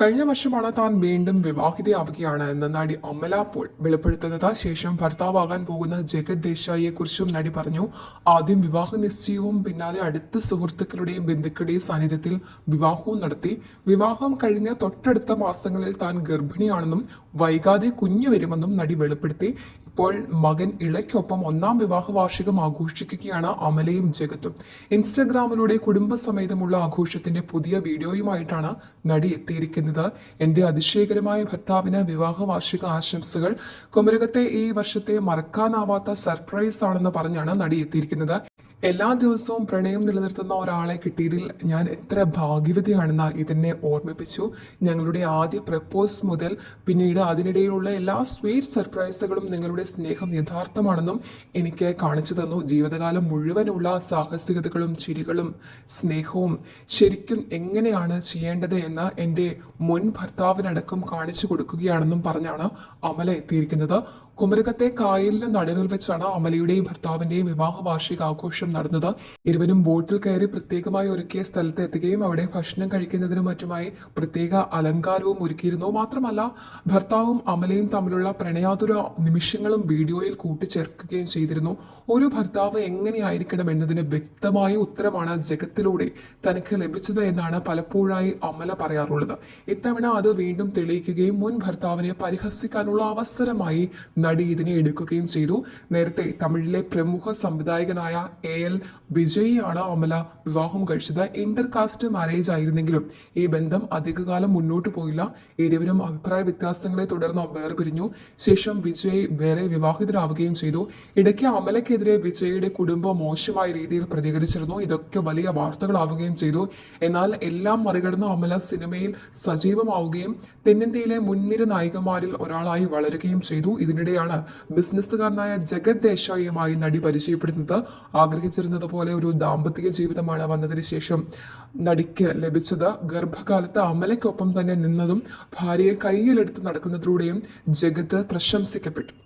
കഴിഞ്ഞ വർഷമാണ് താൻ വീണ്ടും വിവാഹിതയാവുകയാണ്. എന്ന് നടി അമല പോൾ വെളിപ്പെടുത്തുന്നത് ശേഷം ഭർത്താവാകാൻ പോകുന്ന ജഗത് ദേശായിയെ കുറിച്ചും നടി പറഞ്ഞു ആദ്യം വിവാഹ നിശ്ചയവും പിന്നാലെ അടുത്ത സുഹൃത്തുക്കളുടെയും ബന്ധുക്കളുടെയും സാന്നിധ്യത്തിൽ വിവാഹവും നടത്തി. വിവാഹം കഴിഞ്ഞ തൊട്ടടുത്ത മാസങ്ങളിൽ താൻ ഗർഭിണിയാണെന്നും വൈകാതെ കുഞ്ഞു വരുമെന്നും നടി വെളിപ്പെടുത്തി. ഇപ്പോൾ മകൻ ഇളയ്ക്കൊപ്പം ഒന്നാം വിവാഹ വാർഷികം ആഘോഷിക്കുകയാണ് അമലയും ജഗത്തും. ഇൻസ്റ്റഗ്രാമിലൂടെ കുടുംബസമേതമുള്ള ആഘോഷത്തിന്റെ പുതിയ വീഡിയോയുമായിട്ടാണ് നടി എത്തിയിരിക്കുന്നത്. എന്റെ അതിശയകരമായ ഭർത്താവിന് വിവാഹ വാർഷിക ആശംസകൾ. കുമരകത്തെ ഈ വർഷത്തെ മറക്കാനാവാത്ത സർപ്രൈസ് ആണെന്ന് പറഞ്ഞാണ് നടി എത്തിയിരിക്കുന്നത്. എല്ലാ ദിവസവും പ്രണയം നിലനിർത്തുന്ന ഒരാളെ കിട്ടിയതിൽ ഞാൻ എത്ര ഭാഗ്യവതിയാണെന്ന് ഇതെന്നെ ഓർമ്മിപ്പിച്ചു. ഞങ്ങളുടെ ആദ്യ പ്രപ്പോസ് മുതൽ പിന്നീട് അതിനിടയിലുള്ള എല്ലാ സ്വീറ്റ് സർപ്രൈസുകളും നിങ്ങളുടെ സ്നേഹം യഥാർത്ഥമാണെന്നും എനിക്ക് കാണിച്ചു തന്നു. ജീവിതകാലം മുഴുവനുള്ള സാഹസികതകളും ചിരികളും സ്നേഹവും ശരിക്കും എങ്ങനെയാണ് ചെയ്യേണ്ടത് എന്ന് എന്റെ മുൻ ഭർത്താവിനടക്കം കാണിച്ചു കൊടുക്കുകയാണെന്നും പറഞ്ഞാണ് അമല എത്തിയിരിക്കുന്നത്. കുമരകത്തെ കായലിന് നടുവിൽ വെച്ചാണ് അമലയുടെയും ഭർത്താവിന്റെയും വിവാഹ വാർഷിക ആഘോഷം നടന്നത്. ഇരുവരും ബോട്ടിൽ കയറി പ്രത്യേകമായി ഒരുക്കിയ സ്ഥലത്ത് എത്തുകയും അവിടെ ഭക്ഷണം കഴിക്കുന്നതിനും മറ്റുമായി പ്രത്യേക അലങ്കാരവും ഒരുക്കിയിരുന്നു. മാത്രമല്ല ഭർത്താവും അമലയും തമ്മിലുള്ള പ്രണയാതുര നിമിഷങ്ങളും വീഡിയോയിൽ കൂട്ടിച്ചേർക്കുകയും ചെയ്തിരുന്നു. ഒരു ഭർത്താവ് എങ്ങനെയായിരിക്കണം എന്നതിന് വ്യക്തമായ ഉത്തരമാണ് ജഗത്തിലൂടെ തനിക്ക് ലഭിച്ചത് എന്നാണ് പലപ്പോഴായി അമല പറയാറുള്ളത്. ഇത്തവണ അത് വീണ്ടും തെളിയിക്കുകയും മുൻ ഭർത്താവിനെ പരിഹസിക്കാനുള്ള അവസരമായി നടി ഇതിനെ എടുക്കുകയും ചെയ്തു. നേരത്തെ തമിഴിലെ പ്രമുഖ സംവിധായകനായ എ എൽ വിജയിയാണ് അമല വിവാഹം കഴിച്ചത്. ഇന്റർ കാസ്റ്റ് മാരേജ് ആയിരുന്നെങ്കിലും ഈ ബന്ധം അധികകാലം മുന്നോട്ട് പോയില്ല. ഇരുവരും അഭിപ്രായ വ്യത്യാസങ്ങളെ തുടർന്ന് വേർപിരിഞ്ഞു. ശേഷം വിജയ് വേറെ വിവാഹിതരാവുകയും ചെയ്തു. ഇടയ്ക്ക് അമലക്കെതിരെ വിജയുടെ കുടുംബം മോശമായ രീതിയിൽ പ്രതികരിച്ചിരുന്നു. ഇതൊക്കെ വലിയ വാർത്തകളാവുകയും ചെയ്തു. എന്നാൽ എല്ലാം മറികടന്ന് അമല സിനിമയിൽ സജീവമാവുകയും തെന്നിന്ത്യയിലെ മുൻനിര നായികമാരിൽ ഒരാളായി വളരുകയും ചെയ്തു. ഇതിനിടെയാണ് ബിസിനസ്സുകാരനായ ജഗത് ദേശായിയുമായി നടി പരിചയപ്പെടുന്നത്. ആഗ്രഹിച്ചിരുന്നത് പോലെ ഒരു ദാമ്പത്തിക ജീവിതമാണ് വന്നതിന് ശേഷം നടിക്ക് ലഭിച്ചത്. ഗർഭകാലത്ത് അമലയ്ക്കൊപ്പം തന്നെ നിന്നതും ഭാര്യയെ കയ്യിലെടുത്ത് നടക്കുന്നതിലൂടെയും ജഗത്ത് പ്രശംസിക്കപ്പെട്ടു.